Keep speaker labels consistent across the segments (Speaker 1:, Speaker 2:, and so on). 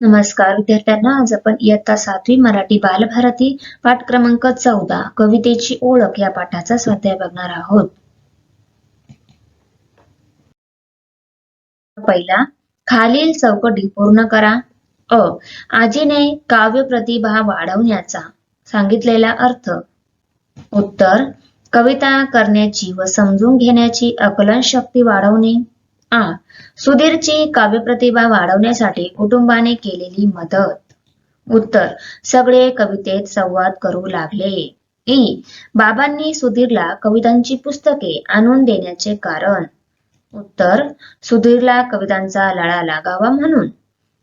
Speaker 1: नमस्कार विद्यार्थ्यांना आज आपण इयत्ता सातवी मराठी बालभारती पाठ क्रमांक चौदा कवितेची ओळख या पाठाचा स्वाध्याय बघणार आहोत. पहिला खालील चौकटी पूर्ण करा. अ आजीने काव्य प्रतिभा वाढवण्याचा सांगितलेला अर्थ. उत्तर कविता करण्याची व समजून घेण्याची आकलन शक्ती वाढवणे. आ. सुधीरची काव्यप्रतिभा वाढवण्यासाठी कुटुंबाने केलेली मदत. उत्तर. सगळे कवितेत संवाद करू लागले. ई. बाबांनी सुधीरला कवितांची पुस्तके आणून देण्याचे कारण. उत्तर. सुधीरला कवितांचा लळा लागावा म्हणून.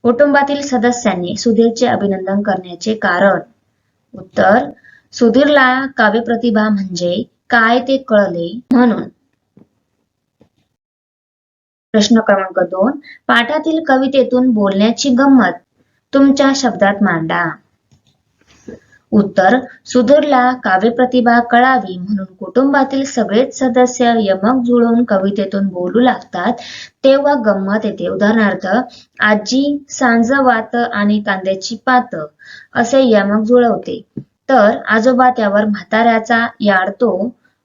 Speaker 1: कुटुंबातील सदस्यांनी सुधीरचे अभिनंदन करण्याचे कारण. उत्तर. सुधीरला काव्यप्रतिभा म्हणजे काय ते कळले म्हणून. प्रश्न क्रमांक दोन. पाठातील कवितेतून बोलण्याची गंमत. तुमच्या शब्दात मांडा. उत्तर सुधीरला काव्यप्रतिभा कळावी म्हणून कुटुंबातील सगळेच सदस्य यमक जुळून कवितेतून बोलू लागतात तेव्हा गंमत येते. उदाहरणार्थ आजी सांज वात आणि कांद्याची पात असे यमक जुळवते. तर आजोबा त्यावर म्हाताऱ्याचा याडतो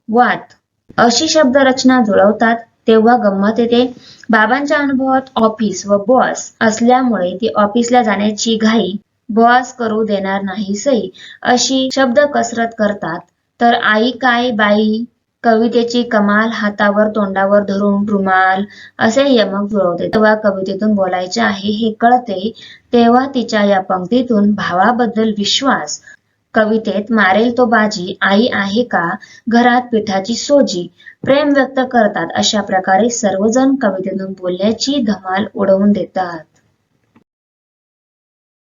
Speaker 1: वात. अशी शब्दरचना जुळवतात. तेव्हा गंमत येते. बाबांच्या अनुभवात ऑफिस व बॉस असल्यामुळे ती ऑफिसला जाण्याची घाई बॉस करू देणार नाही सई. अशी शब्द कसरत करतात. तर आई काय बाई? कवितेची कमाल हातावर तोंडावर धरून रुमाल असे यमक जुळवते. तेव्हा कवितेतून बोलायचे आहे हे कळते. तेव्हा तिच्या या पंक्तीतून भावाबद्दल विश्वास कवितेत मारेल तो बाजी आई आहे का? घरात पिठाची सोजी. प्रेम व्यक्त करतात अशा प्रकारे सर्वजण कवितेतून बोलण्याची धमाल उडवून देतात.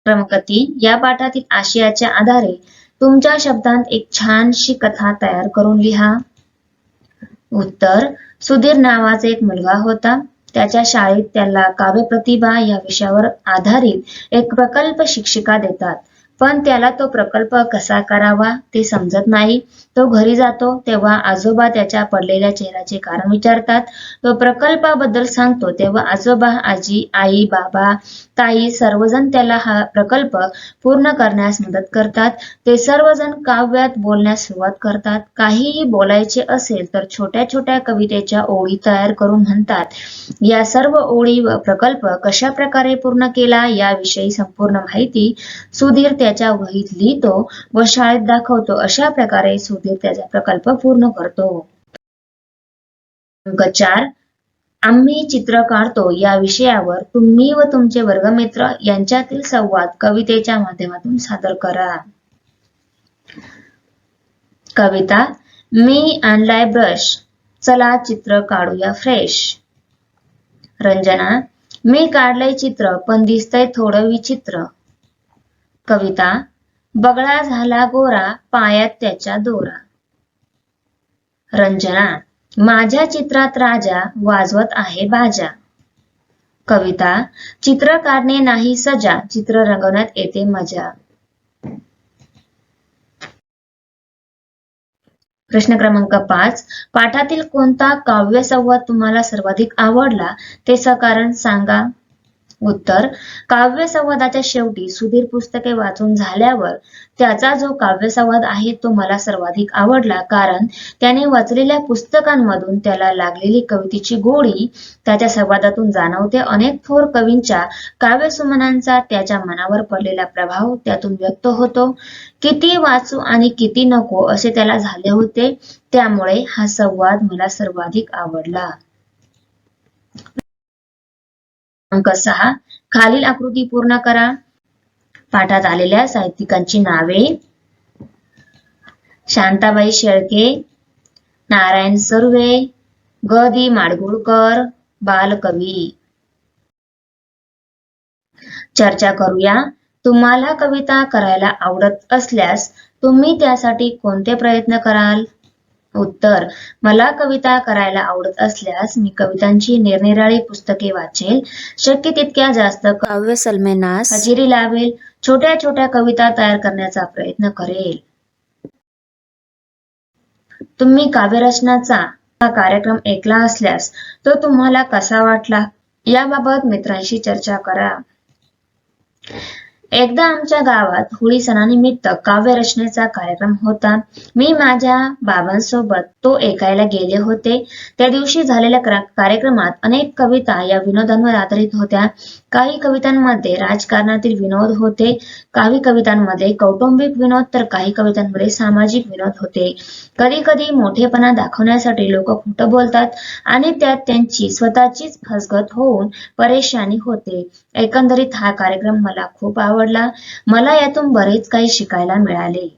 Speaker 1: क्रमांक तीन या पाठातील आशयाच्या आधारे तुमच्या शब्दांत एक छानशी कथा तयार करून लिहा. उत्तर सुधीर नावाचा एक मुलगा होता. त्याच्या शाळेत त्याला काव्य प्रतिभा या विषयावर आधारित एक प्रकल्प शिक्षिका देतात. पण त्याला तो प्रकल्प कसा करावा ते समजत नाही. तो घरी जातो तेव्हा आजोबा त्याच्या पडलेल्या चेहऱ्याचे कारण विचारतात. तो प्रकल्पाबद्दल सांगतो तेव्हा आजोबा आजी आई बाबा ताई सर्वजण त्याला हा प्रकल्प पूर्ण करण्यास मदत करतात. ते सर्वजण काव्यात बोलण्यास सुरुवात करतात. काहीही बोलायचे असेल तर छोट्या छोट्या कवितेच्या ओळी तयार करून म्हणतात. या सर्व ओळी व प्रकल्प कशा प्रकारे पूर्ण केला याविषयी संपूर्ण माहिती सुधीर त्याच्या वहीत लिहितो व शाळेत दाखवतो. अशा प्रकारे सुधीर त्याचा प्रकल्प पूर्ण करतो. अंक चार. आम्ही चित्र काढतो. या विषयावर तुम्ही व तुमचे वर्गमित्र यांच्यातील संवाद कवितेच्या माध्यमातून सादर करा. कविता मी आणलाय ब्रश. चला चित्र काढूया फ्रेश. रंजना मी काढलंय चित्र पण दिसतंय थोडं विचित्र. कविता बगळा झाला गोरा पायात त्याच्या दोरा. रंजना माझ्या चित्रात राजा वाजवत आहे बाजा. कविता चित्र काढणे नाही सजा चित्र रंगवण्यात येते मजा. प्रश्न क्रमांक पाच पाठातील कोणता काव्य संवाद तुम्हाला सर्वाधिक आवडला ते सकारण सांगा. उत्तर काव्य संवादाच्या शेवटी सुधीर पुस्तके वाचून झाल्यावर त्याचा जो काव्य संवाद आहे तो मला सर्वाधिक आवडला. कारण त्याने वाचलेल्या पुस्तकांमधून त्याला लागलेली कवितेची गोडी त्याच्या संवादातून जाणवते. अनेक थोर कवींच्या काव्यसुमनांचा त्याच्या मनावर पडलेला प्रभाव त्यातून व्यक्त होतो. किती वाचू आणि किती नको असे त्याला झाले होते. त्यामुळे हा संवाद मला सर्वाधिक आवडला. अंक सहा. खालील आकृती पूर्ण करा. पाठात आलेल्या साहित्यिकांची नावे. शांताबाई शेळके नारायण सर्वे ग दी माडगुळकर बालकवी. चर्चा करूया. तुम्हाला कविता करायला आवडत असल्यास तुम्ही त्यासाठी कोणते प्रयत्न कराल? उत्तर. मला कविता करायला आवडत असल्यास मी कवितांची निरनिराळी पुस्तके वाचेल. शक्य तितक्या जास्त काव्य सल्मेनास. हजेरी लावेल. छोट्या छोट्या कविता तयार करण्याचा प्रयत्न करेल. तुम्ही काव्यरचनाचा हा कार्यक्रम ऐकला असल्यास तो तुम्हाला कसा वाटला? याबाबत मित्रांशी चर्चा करा. एकदा आमच्या गावात होळी सणानिमित्त काव्य रचनेचा कार्यक्रम होता. मी माझ्या बाबांसोबत तो ऐकायला गेले होते. त्या दिवशी झालेल्या कार्यक्रमात अनेक कविता या विनोदांवर आधारित होत्या. काही कवितांमध्ये राजकारणातील विनोद होते. काही कवितांमध्ये कौटुंबिक विनोद तर काही कवितांमध्ये सामाजिक विनोद होते. कधी कधी मोठेपणा दाखवण्यासाठी लोक खोटं बोलतात आणि त्यात त्यांची स्वतःचीच फसगत होऊन परेशानी होते. एकंदरीत हा कार्यक्रम मला खूप आवडला. मला यातून बरेच काही शिकायला मिळाले.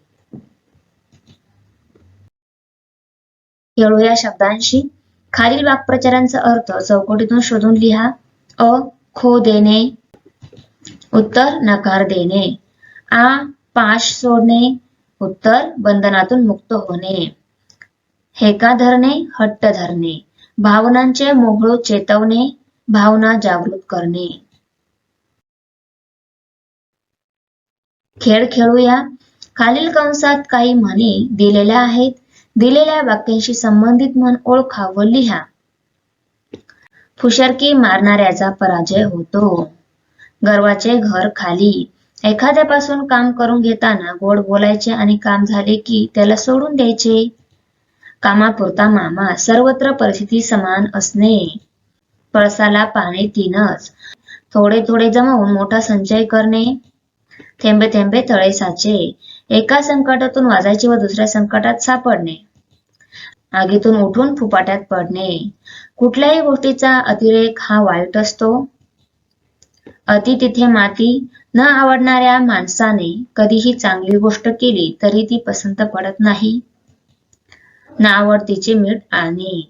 Speaker 1: खेळूया शब्दांशी. खालील वाक्प्रचारांचा अर्थ चौकटीतून शोधून लिहा. अ खो देणे. उत्तर नकार देणे. आ पाश सोडणे. उत्तर बंधनातून मुक्त होणे. हेका धरणे हट्ट धरणे. भावनांचे मोहळू चेतवणे. भावना जागृत करणे. खेळ खेळूया. खालील कंसात काही म्हणी दिलेल्या आहेत. दिलेल्या वाक्यांशी संबंधित म्हण ओळखा व लिहा. फुशरकी मारणाऱ्याचा पराजय होतो. गर्वाचे घर खाली. एखाद्यापासून काम करून घेताना गोड बोलायचे आणि काम झाले की त्याला सोडून द्यायचे. कामापुरता मामा सर्वत्र परिस्थिती समान असणे. पळसाला पाणी तीनच. थोडे थोडे जमवून मोठा संचय करणे. थेंबे थेंबे तळे साचे. एका संकटातून वाजायचे व दुसऱ्या संकटात सापडणे. आगीतून उठून फुपाट्यात पडणे. कुठल्याही गोष्टीचा अतिरेक हा वाईट असतो. अति तिथे माती न आवडणाऱ्या माणसाने कधीही चांगली गोष्ट केली तरी ती पसंत पडत नाही. ना आवडतीचे मीठ आणि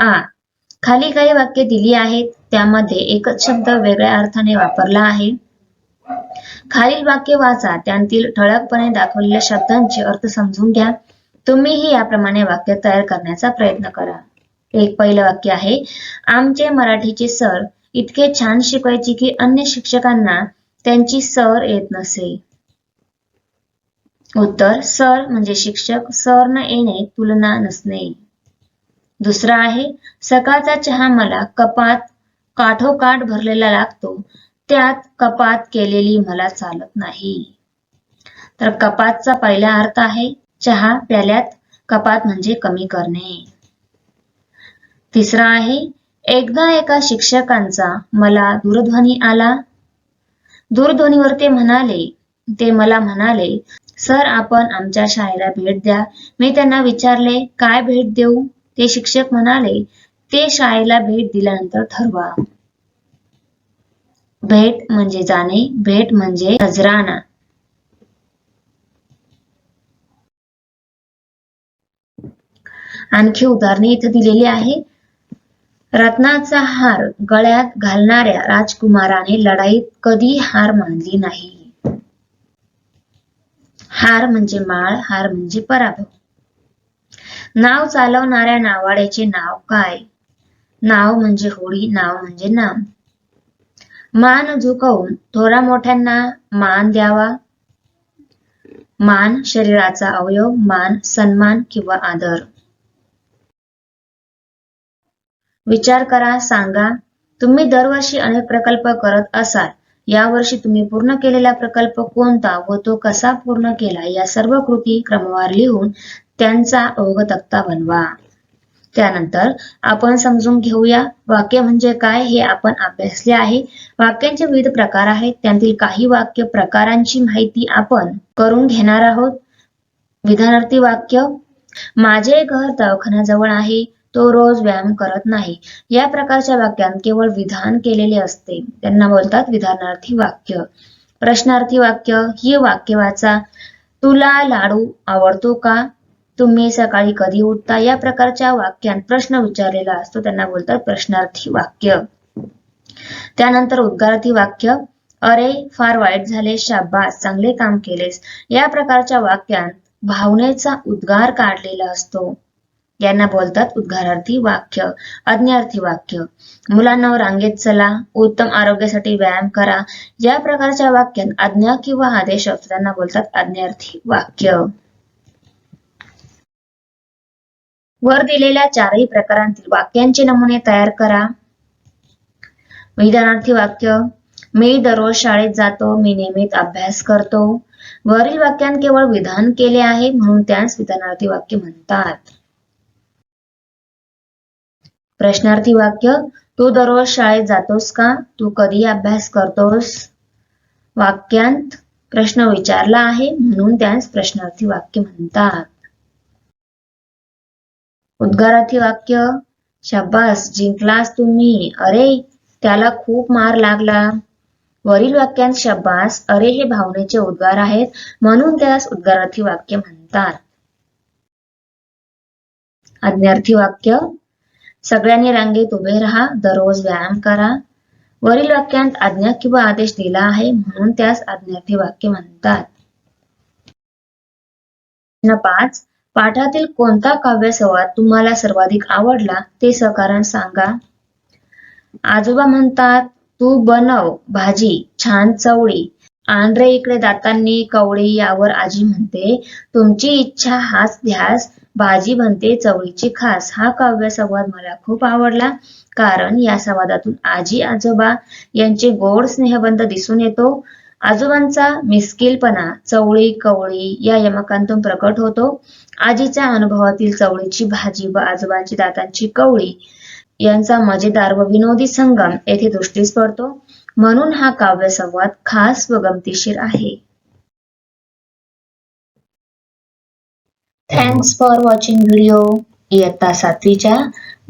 Speaker 1: आ. खाली काही वाक्य दिली आहेत त्यामध्ये एकच शब्द वेगळ्या अर्थाने वापरला आहे. खालील वाक्य वाचा त्यांतील ठळकपणे दाखवलेल्या शब्दांचे अर्थ समजून घ्या. तुम्हीही याप्रमाणे वाक्य तयार करण्याचा प्रयत्न करा. एक पहिलं वाक्य आहे आमचे मराठीचे सर इतके छान शिकवायचे की अन्य शिक्षकांना त्यांची सर येत नसे. उत्तर सर म्हणजे शिक्षक सर न येणे तुलना नसणे. दुसरा आहे सकाळचा चहा मला कपात काठोकाठ भरलेला लागतो. त्यात कपात केलेली मला चालत नाही. तर कपातचा पहिला अर्थ आहे चहा प्याल्यात कपात म्हणजे कमी करणे. तिसरा आहे एकदा एका शिक्षकांचा मला दूरध्वनी आला. दूरध्वनीवर ते म्हणाले ते मला म्हणाले सर आपण आमच्या शाळेला भेट द्या. मी त्यांना विचारले काय भेट देऊ? ते शिक्षक म्हणाले ते शाळेला भेट दिल्यानंतर ठरवा. भेट म्हणजे जाणे भेट म्हणजे नजराणा आणखी उदाहरणे इथे दिलेली आहे. रत्नाचा हार गळ्यात घालणाऱ्या राजकुमाराने लढाईत कधी हार मानली नाही. हार म्हणजे माळ हार म्हणजे पराभव. नाव चालवणाऱ्या नावाड्याचे नाव काय? नाव म्हणजे होळी नाव म्हणजे नाम. मान झुकवून थोरा मोठ्यांना मान द्यावा. मान शरीराचा अवयव मान सन्मान किंवा आदर. विचार करा सांगा तुम्ही दरवर्षी अनेक प्रकल्प करत असाल यावर्षी तुम्ही पूर्ण केलेला प्रकल्प कोणता व तो कसा पूर्ण केला या सर्व कृती क्रमवार लिहून त्यांचा अवगतक्ता बनवा. त्यानंतर आपण समजून घेऊया वाक्य म्हणजे काय हे आपण अभ्यासले आहे. वाक्यांचे विविध प्रकार आहेत. त्यांतील काही वाक्य प्रकारांची माहिती आपण करून घेणार आहोत. विधानार्थी वाक्य माझे घर दवाखान्याजवळ आहे. तो रोज व्यायाम करत नाही या प्रकारच्या वाक्यात केवळ विधान केलेले असते. त्यांना बोलतात विधानार्थी वाक्य. प्रश्नार्थी वाक्य ही वाक्य वाचा. तुला लाडू आवडतो का? तुम्ही सकाळी कधी उठता? या प्रकारच्या वाक्यात प्रश्न विचारलेला असतो. त्यांना बोलतात प्रश्नार्थी वाक्य. त्यानंतर उद्गारार्थी वाक्य अरे फार वाईट झाले शाबास चांगले काम केलेस. या प्रकारच्या वाक्यात भावनेचा उद्गार काढलेला असतो. यांना बोलतात उद्गारार्थी वाक्य आज्ञार्थी वाक्य. मुलांना रांगेत चला उत्तम आरोग्यासाठी व्यायाम करा. या प्रकारच्या वाक्यात आज्ञा किंवा आदेश असतो. त्यांना बोलतात आज्ञार्थी वाक्य. वर दिलेल्या चारही प्रकारांतील वाक्यांचे नमुने तयार करा. विधानार्थी वाक्य मी दररोज शाळेत जातो मी नियमित अभ्यास करतो. वरील वाक्यात केवळ विधान केले आहे म्हणून त्यास विधानार्थी वाक्य म्हणतात. प्रश्नार्थी वाक्य तू दररोज शाळेत जातोस का? तू कधी अभ्यास करतोस? वाक्यांत प्रश्न विचारला आहे म्हणून त्यास प्रश्नार्थी वाक्य म्हणतात. उद्गारार्थी वाक्य शाबास जिंकलास तुम्ही. अरे त्याला खूप मार लागला. वरील वाक्यात शब्बास अरे हे भावनेचे उद्गार आहेत म्हणून त्यास उद्गारार्थी वाक्य म्हणतात. आज्ञार्थी वाक्य सगळ्यांनी रांगेत उभे राहा दररोज व्यायाम करा. वरील वाक्यात आज्ञा किंवा आदेश दिला आहे म्हणून त्यास आज्ञार्थी वाक्य म्हणतात. पाच पाठातील कोणता काव्यसंवाद तुम्हाला सर्वाधिक आवडला ते सकारण सांगा. आजोबा म्हणतात तू बनव भाजी छान चवळी. आंध्रे इकडे दातांनी कवळी यावर आजी म्हणते तुमची इच्छा हाच ध्यास भाजी बनते चवळीची खास. हा काव्य संवाद मला खूप आवडला कारण या संवादातून आजी आजोबा यांचे गोड स्नेहबंध दिसून येतो. आजोबांचा मिस्किलपणा चवळी कवळी या यमकांतून प्रकट होतो. आजीच्या अनुभवातील चवळीची भाजी व आजोबांची दातांची कवळी यांचा मजेदार व विनोदी संगम येथे दृष्टीस पडतो. म्हणून हा काव्य संवाद खास व गमतीशीर आहे. थँक्स फॉर वॉचिंग व्हिडिओ इयत्ता सातवीच्या